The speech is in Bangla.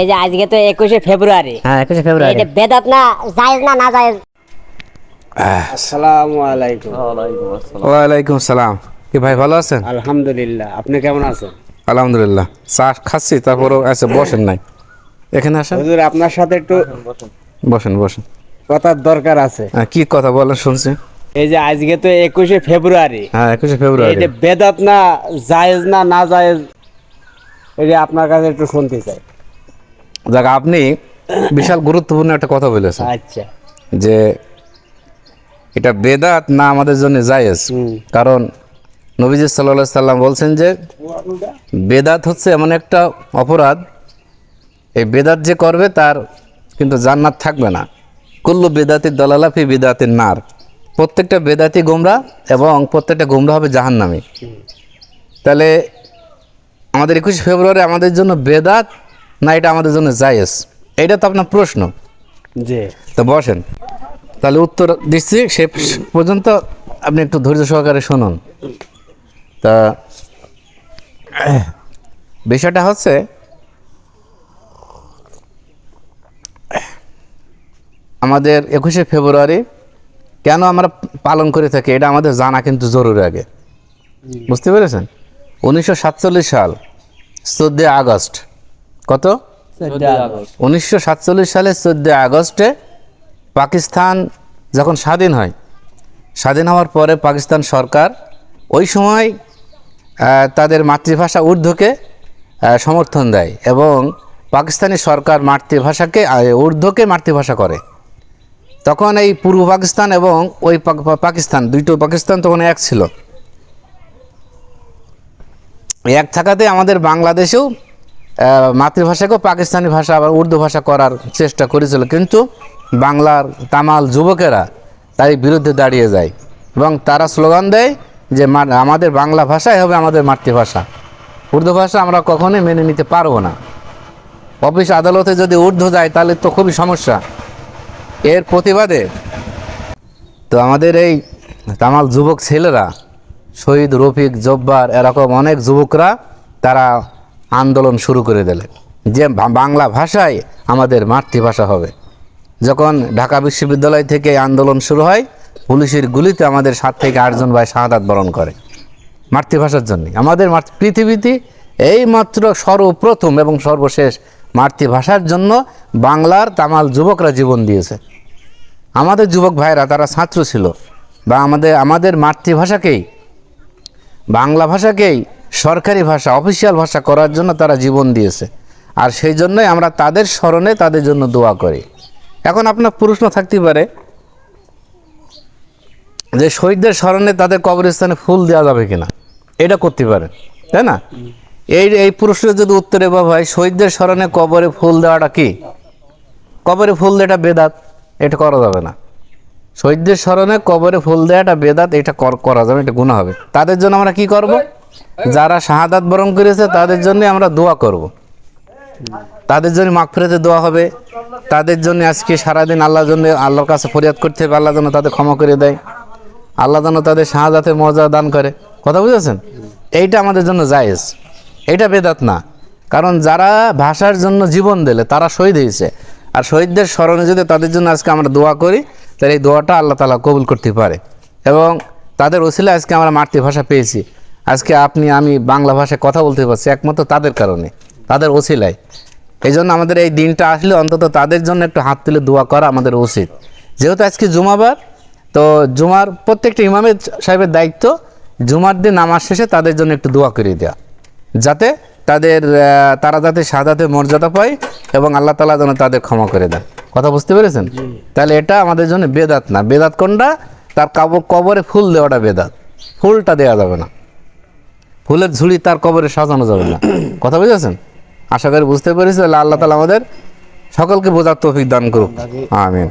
এই যে আজকে তো একুশে ফেব্রুয়ারি। হ্যাঁ একুশে ফেব্রুয়ারি। এটা বেদাত না জায়েজ না না জায়েজ? আসসালামু আলাইকুম। ওয়ালাইকুম সালাম। কি ভাই ভালো আছেন? আলহামদুলিল্লাহ। আপনি কেমন আছেন? আলহামদুলিল্লাহ। চা খাচ্ছি তারপরও আছে বসেন নাই। এখানে আসেন। হুজুর আপনার সাথে একটু বসেন বসেন। কথার দরকার আছে। হ্যাঁ, কি কথা বলেন শুনছি। এই যে আজকে তো একুশে ফেব্রুয়ারি। হ্যাঁ একুশে ফেব্রুয়ারি। এটা বেদাত না জায়েজ না না জায়েজ এটা আপনার কাছে একটু শুনতে চাই। যাক আপনি বিশাল গুরুত্বপূর্ণ একটা কথা বলেছেন। আচ্ছা। যে এটা বেদাত না আমাদের জন্য জায়েজ। কারণ নবীজি সাল্লাহ সাল্লাম বলছেন যে বেদাত হচ্ছে এমন একটা অপরাধ এই বেদাত যে করবে তার কিন্তু জান্নাত থাকবে না। কুল্লু বেদাতি দলালাফি বেদাতের নার। প্রত্যেকটা বেদাতি গোমরা এবং প্রত্যেকটা গোমরা হবে জাহান্নামী। তাহলে আমাদের একুশে ফেব্রুয়ারি আমাদের জন্য বেদাত না এটা আমাদের জন্য জায়েজ। এটা তো আপনার প্রশ্ন। জি। তো বসেন। তাহলে উত্তর দিচ্ছি সে পর্যন্ত আপনি একটু ধৈর্য সহকারে শুনুন। তা বিষয়টা হচ্ছে আমাদের একুশে ফেব্রুয়ারি কেন আমরা পালন করে থাকি এটা আমাদের জানা কিন্তু জরুরি আগে। বুঝতে পেরেছেন? উনিশশো সাতচল্লিশ সাল চোদ্দোই আগস্ট। কত? উনিশশো সাতচল্লিশ সালের চোদ্দোই আগস্টে পাকিস্তান যখন স্বাধীন হয় স্বাধীন হওয়ার পরে পাকিস্তান সরকার ওই সময় তাদের মাতৃভাষা উর্দুকে আহ, সমর্থন দেয় এবং পাকিস্তানি সরকার মাতৃভাষাকে আহ, উর্দুকে মাতৃভাষা করে। তখন এই পূর্ব পাকিস্তান এবং ওই পাকিস্তান দুইটো পাকিস্তান তখন এক ছিল। এক থাকাতে আমাদের বাংলাদেশেও মাতৃভাষাকেও পাকিস্তানি ভাষা আবার উর্দু ভাষা করার চেষ্টা করেছিল, কিন্তু বাংলার তামাল যুবকেরা তাই বিরুদ্ধে দাঁড়িয়ে যায় এবং তারা স্লোগান দেয় যে আমাদের বাংলা ভাষাই হবে আমাদের মাতৃভাষা। উর্দু ভাষা আমরা কখনোই মেনে নিতে পারব না। অফিস আদালতে যদি উর্দু যায়, তাহলে তো খুবই সমস্যা। এর প্রতিবাদে তো আমাদের এই তামাল যুবক ছেলেরা, শহীদ রফিক জব্বার, এরকম অনেক যুবকরা, তারা আন্দোলন শুরু করে দিলেন। যে বাংলা ভাষায় আমাদের মাতৃভাষা হবে। যখন ঢাকা বিশ্ববিদ্যালয় থেকে আন্দোলন শুরু হয়, পুলিশের গুলিতে আমাদের সাত থেকে আটজন ভাই শাহাদাত বরণ করে মাতৃভাষার জন্য। আমাদের পৃথিবীতে এই মাত্র সর্বপ্রথম এবং সর্বশেষ মাতৃভাষার জন্য বাংলার তামাল যুবকরা জীবন দিয়েছে। আমাদের যুবক ভাইরা, তারা ছাত্র ছিল বা আমাদের আমাদের মাতৃভাষাকেই, বাংলা ভাষাকেই সরকারি ভাষা অফিসিয়াল ভাষা করার জন্য তারা জীবন দিয়েছে। আর সেই জন্যই আমরা তাদের স্মরণে তাদের জন্য দোয়া করি। এখন আপনার প্রশ্ন থাকতে পারে যে শহীদদের স্মরণে তাদের কবরস্থানে ফুল দেওয়া যাবে কিনা? এটা করতে পারে তাই না? এই এই প্রশ্নের যদি উত্তরে বা হয়, শহীদদের স্মরণে কবরে ফুল দেওয়াটা কি? কবরে ফুল দেওয়াটা বেদাত, এটা করা যাবে না। শহীদদের স্মরণে কবরে ফুল দেওয়াটা বেদাত, এটা করা যাবে এটা গুণা হবে। তাদের জন্য আমরা কি করব? যারা শাহাদাত বরণ করেছে, তাদের জন্য আমরা দোয়া করব। তাদের জন্য মাগফিরাতে দোয়া হবে। তাদের জন্য আজকে সারাদিন আল্লাহর জন্য আল্লাহর কাছে ফরিয়াদ করতে হবে। আল্লাহ যেন তাদের ক্ষমা করে দেয়। আল্লাহ যেন তাদের শাহাদাতের মজা দান করে। কথা বুঝেছেন? এইটা আমাদের জন্য জায়েজ। এটা বেদাত না। কারণ যারা ভাষার জন্য জীবন দিলে, তারা শহীদ হয়েছে। আর শহীদদের স্মরণে যদি তাদের জন্য আজকে আমরা দোয়া করি, তাহলে এই দোয়াটা আল্লাহ তালা কবুল করতে পারে। এবং তাদের ওসিলে আজকে আমরা মাতৃভাষা পেয়েছি। আজকে আপনি আমি বাংলা ভাষায় কথা বলতে পারছি একমাত্র তাদের কারণে তাদের ওসিলায় এই জন্য আমাদের এই দিনটা আসলে অন্তত তাদের জন্য একটু হাত তুলে দোয়া করা আমাদের উচিত। যেহেতু আজকে জুমাবার তো জুমার প্রত্যেকটা ইমামের সাহেবের দায়িত্ব জুমার দিন নামাজ শেষে তাদের জন্য একটু দোয়া করে দেওয়া। যাতে তাদের তারা যাতে সাদাতে মর্যাদা পায় এবং আল্লাহ তালা যেন তাদের ক্ষমা করে দেন। কথা বুঝতে পেরেছেন? তাহলে এটা আমাদের জন্য বেদাত না। বেদাত কোনটা? তার কাবর কবরে ফুল দেওয়াটা বেদাত। ফুলটা দেওয়া যাবে না। ফুলের ঝুড়ি তার কবরে সাজানো যাবে না। কথা বুঝেছেন? আশা করি বুঝতে পেরেছি। আল্লাহ তালা আমাদের সকলকে বোঝার তৌফিক দান করুক। আমিন।